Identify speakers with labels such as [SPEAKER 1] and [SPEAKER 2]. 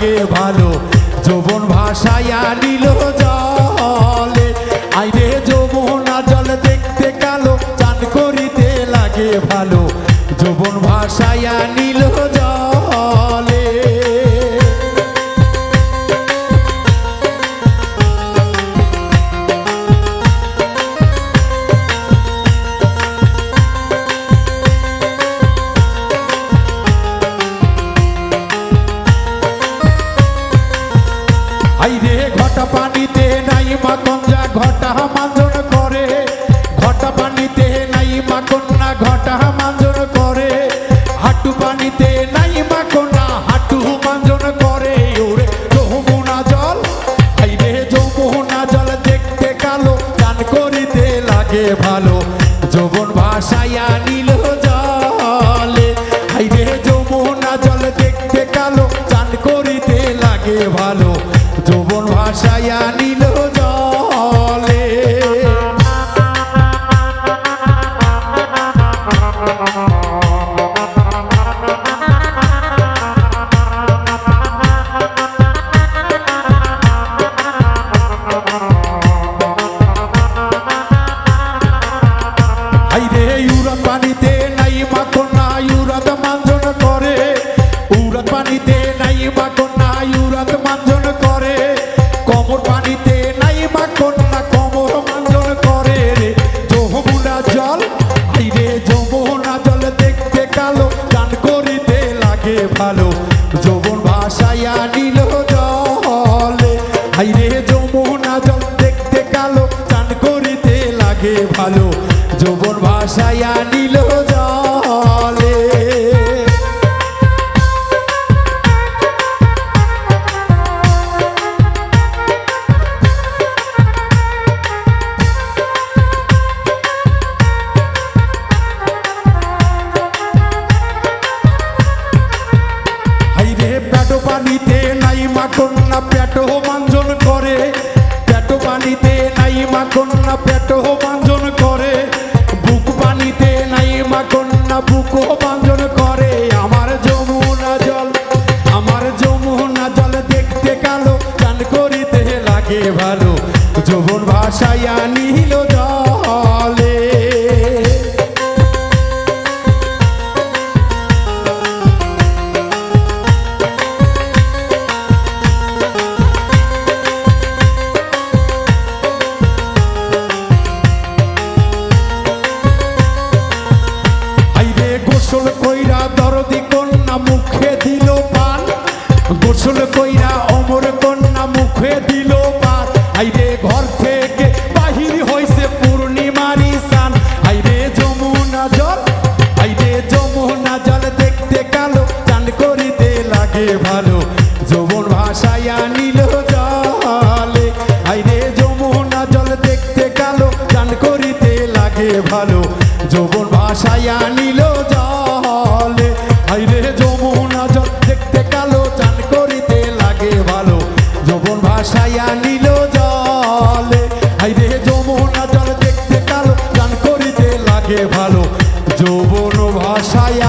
[SPEAKER 1] লাগে ভালো। যৌবন ভাসাইয়া নিল জলে। আইরে যৌবনা জল দেখতে কালো, চান করিতে লাগে ভালো। যৌবন ভাসাইয়া নিল জলে। আইরে ঘটা পানিতে নাই যা ঘটা মাঞ্জন করে। ঘটা পানিতে নাই না ঘটা মাঞ্জন করে। হাঁটু পানিতে নাই না মাঞ্জন করে। ওরে জল আইরে জল, দেখতে কালো, চান করিতে লাগে ভালো। যৌবন ভাসাইয়া নিল জলে আইরে যমুনা জল, দেখতে কালো, চান করিতে লাগে ভালো। ভাসাইয়া নিল জলে। পানিতে ভালো। যৌবন ভাসাইয়া নিল জলে। হাইরে যমুনা জল দেখতে কালো, চান করিতে লাগে ভালো। যৌবন ভাসাইয়া নিল জলে। পানিতে নাই মাখন, না মাঞ্জন করে। পানিতে নাই মাখন, না পেটো মাঞ্জন করে। বুক পানিতে নাই মাখন, না বুক মাঞ্জন করে। আমার যমুনা জল, আমার যমুনা জল দেখতে কালো, গান করিতে লাগে ভালো। যৌবন ভাষায় আনিল আসল কইরা অমর কন্যা মুখে দিল পাত আইরে ঘর থেকে বাহির হইছে পূর্ণিমার ইসান আইরে যমুনা জল, আইরে যমুনা জল দেখতে কালো, চান করিতে লাগে ভালো। যমুন ভাষায় আনিল জলে। আইরে যমুনা জল দেখতে কালো, চান করিতে লাগে ভালো। যৌবন ভাষায় আনিল রাখে ভালো যৌবন ভাষায়